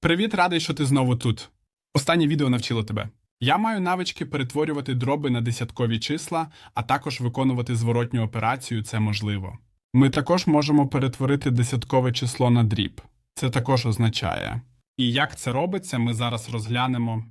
Привіт, радий, що ти знову тут. Останнє відео навчило тебе. Я маю навички перетворювати дроби на десяткові числа, а також виконувати зворотню операцію це можливо. Ми також можемо перетворити десяткове число на дріб. Це також означає. І як це робиться, ми зараз розглянемо.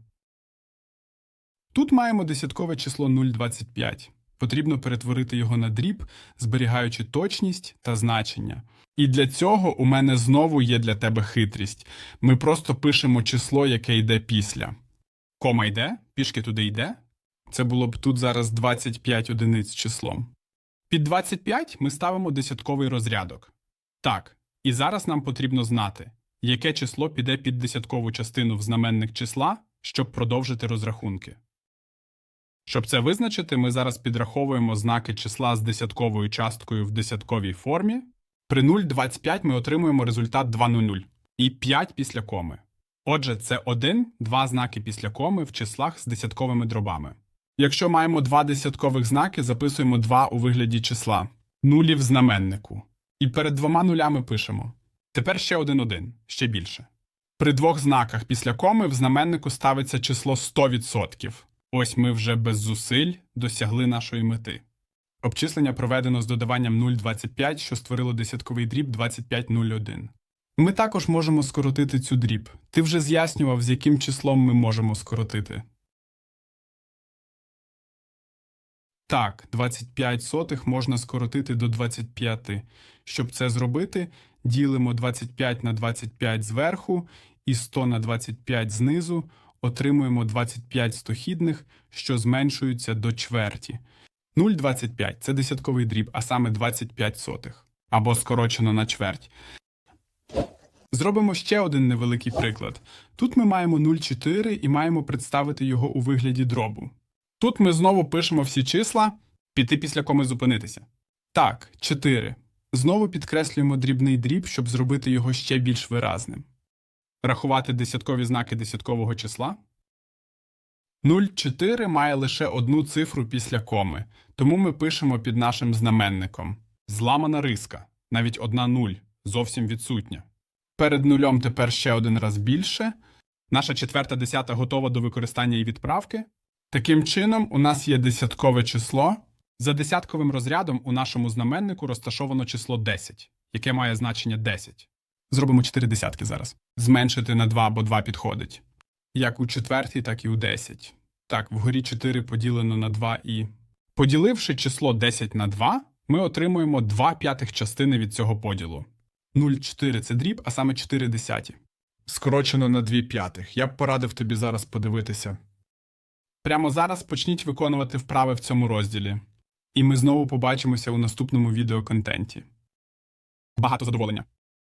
Тут маємо десяткове число 0,25. Потрібно перетворити його на дріб, зберігаючи точність та значення. І для цього у мене знову є для тебе хитрість. Ми просто пишемо число, яке йде після. Кома йде, пішки туди йде. Це було б тут зараз 25 одиниць числом. Під 25 ми ставимо десятковий розрядок. Так, і зараз нам потрібно знати, яке число піде під десяткову частину в знаменник числа, щоб продовжити розрахунки. Щоб це визначити, ми зараз підраховуємо знаки числа з десятковою часткою в десятковій формі. При 0,25 ми отримуємо результат 2,00 і 5 після коми. Отже, це 1, два знаки після коми в числах з десятковими дробами. Якщо маємо два десяткових знаки, записуємо 2 у вигляді числа, нулі в знаменнику. І перед двома нулями пишемо. Тепер ще один 1, ще більше. При двох знаках після коми в знаменнику ставиться число 100%. Ось ми вже без зусиль досягли нашої мети. Обчислення проведено з додаванням 0,25, що створило десятковий дріб 2501. Ми також можемо скоротити цю дріб. Ти вже з'яснював, з яким числом ми можемо скоротити. Так, 25 сотих можна скоротити до 25. Щоб це зробити, ділимо 25 на 25 зверху і 100 на 25 знизу, отримуємо 25 стохідних, що зменшуються до чверті. 0,25 – це десятковий дріб, а саме 25 сотих. Або скорочено на чверть. Зробимо ще один невеликий приклад. Тут ми маємо 0,4 і маємо представити його у вигляді дробу. Тут ми знову пишемо всі числа, піти після коми зупинитися. Так, 4. Знову підкреслюємо дрібний дріб, щоб зробити його ще більш виразним. Рахувати десяткові знаки десяткового числа. 0,4 має лише одну цифру після коми, тому ми пишемо під нашим знаменником. Зламана риска, навіть одна нуль, зовсім відсутня. Перед нульом тепер ще один раз більше. Наша четверта десята готова до використання і відправки. Таким чином, у нас є десяткове число. За десятковим розрядом у нашому знаменнику розташовано число 10, яке має значення 10. Зробимо 4 десятки зараз. Зменшити на 2, бо 2 підходить. Як у четвертій, так і у 10. Так, вгорі 4 поділено на 2 і. Поділивши число 10 на 2, ми отримуємо 2 п'ятих частини від цього поділу. 0,4 – це дріб, а саме 4 десяті. Скорочено на 2 п'ятих. Я б порадив тобі зараз подивитися. Прямо зараз почніть виконувати вправи в цьому розділі. І ми знову побачимося у наступному відеоконтенті. Багато задоволення!